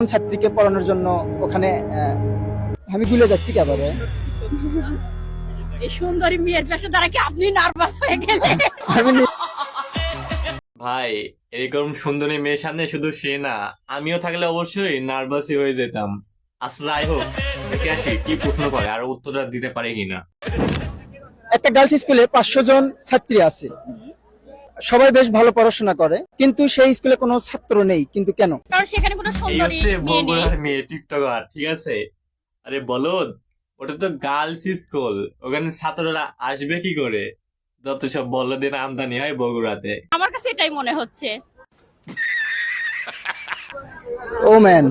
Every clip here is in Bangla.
ছাত্রীকে পড়ানোর জন্য ওখানে আমি গুলে যাচ্ছি কেবারে এই সুন্দরী মেয়ের পাশে দ্বারা কি আপনি নার্ভাস হয়ে গেলেন? ভাই এরকম সুন্দরী মেয়ের সামনে শুধু সে না আমিও থাকলে অবশ্যই নার্ভাসই হয়ে যেতাম। আচ্ছা যাই হোক দেখে আসি কি প্রশ্ন করে আর উত্তরটা দিতে পারে কিনা। একটা গার্লস স্কুলে পাঁচশো জন ছাত্রী আছে। সবাই বেশ ভালো পড়াশোনা করে কিন্তু সেই স্কুলে কোনো ছাত্র নেই কিন্তু কেন? কারণ সেখানে কোনো সুন্দরী মেয়ে বগুড়ার মেয়ে টিকটকার ঠিক আছে? আরে বলো ওটা তো গার্লস স্কুল ওখানে ছাত্ররা আসবে কি করে? যত সব বলদের আমদানি হয় বগুড়াতে। আমার কাছে এটাই মনে হচ্ছে। Oh man.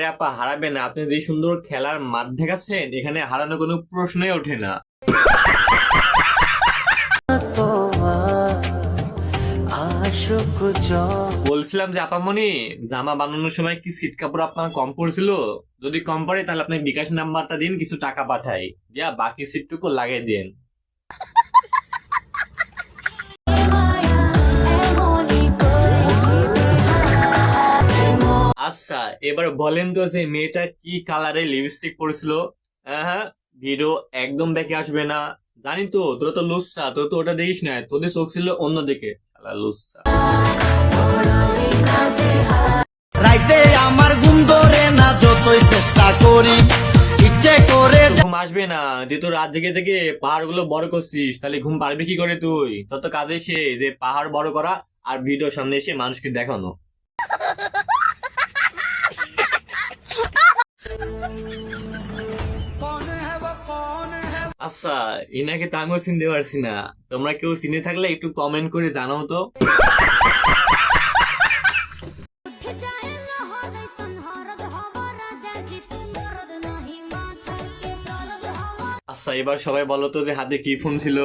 আরে আপা হারাবেন আপনি যে সুন্দর খেলার মাঠ দেখাচ্ছেন, এখানে হারানো কোনো প্রশ্নই ওঠে না। বলছিলাম যে আপামনি জামা বানানোর সময় কি সিট কাপড় আপনার কম পড়ছিল? যদি কম পড়ে, তাহলে আপনি বিকাশ নাম্বারটা দিন, কিছু টাকা পাঠাই। দিয়া বাকি সিটটুকু লাগিয়ে দিন আচ্ছা এবার বলেন তো যে মেয়েটা কি কালারে লিপস্টিক পরেছিল? হ্যাঁ ভিডিও একদম দেখে আসবে না। জানি তো তোরা তো লুচ্ছা তোর তো ওটা দেখিস না তোদের চোখ ছিল অন্যদিকে লুচ্ছা। রাইতে আমার ঘুম ধরে না যতই চেষ্টা করি ইচ্ছে করে ঘুম আসবে না তুই তো রাত জেগে থেকে পাহাড়গুলো বড় করছিস তাহলে ঘুম পারবি কি করে তুই? তোর তো কাজে সে যে পাহাড় বড় করা আর ভিডিও সামনে এসে মানুষকে দেখানো। আচ্ছা ইনাকে তো আমিও চিনতে পারছি না। তোমরা কেউ চিনে থাকলে একটু কমেন্ট করে জানাও তো। আচ্ছা এবার সবাই বলো তো যে হাতে কি ফোন ছিল?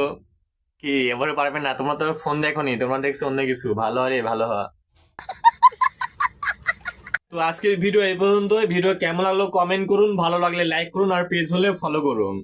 কি, এবারে পারবে না? তোমরা তো ফোন দেখোনি তোমরা দেখছ অন্য কিছু। ভালো আরে, ভালো হওয়া তো আজকের ভিডিও এই পর্যন্ত ভিডিও কেমন লাগল কমেন্ট করুন, ভালো লাগলে লাইক করুন, আর পেজ হলে ফলো করুন।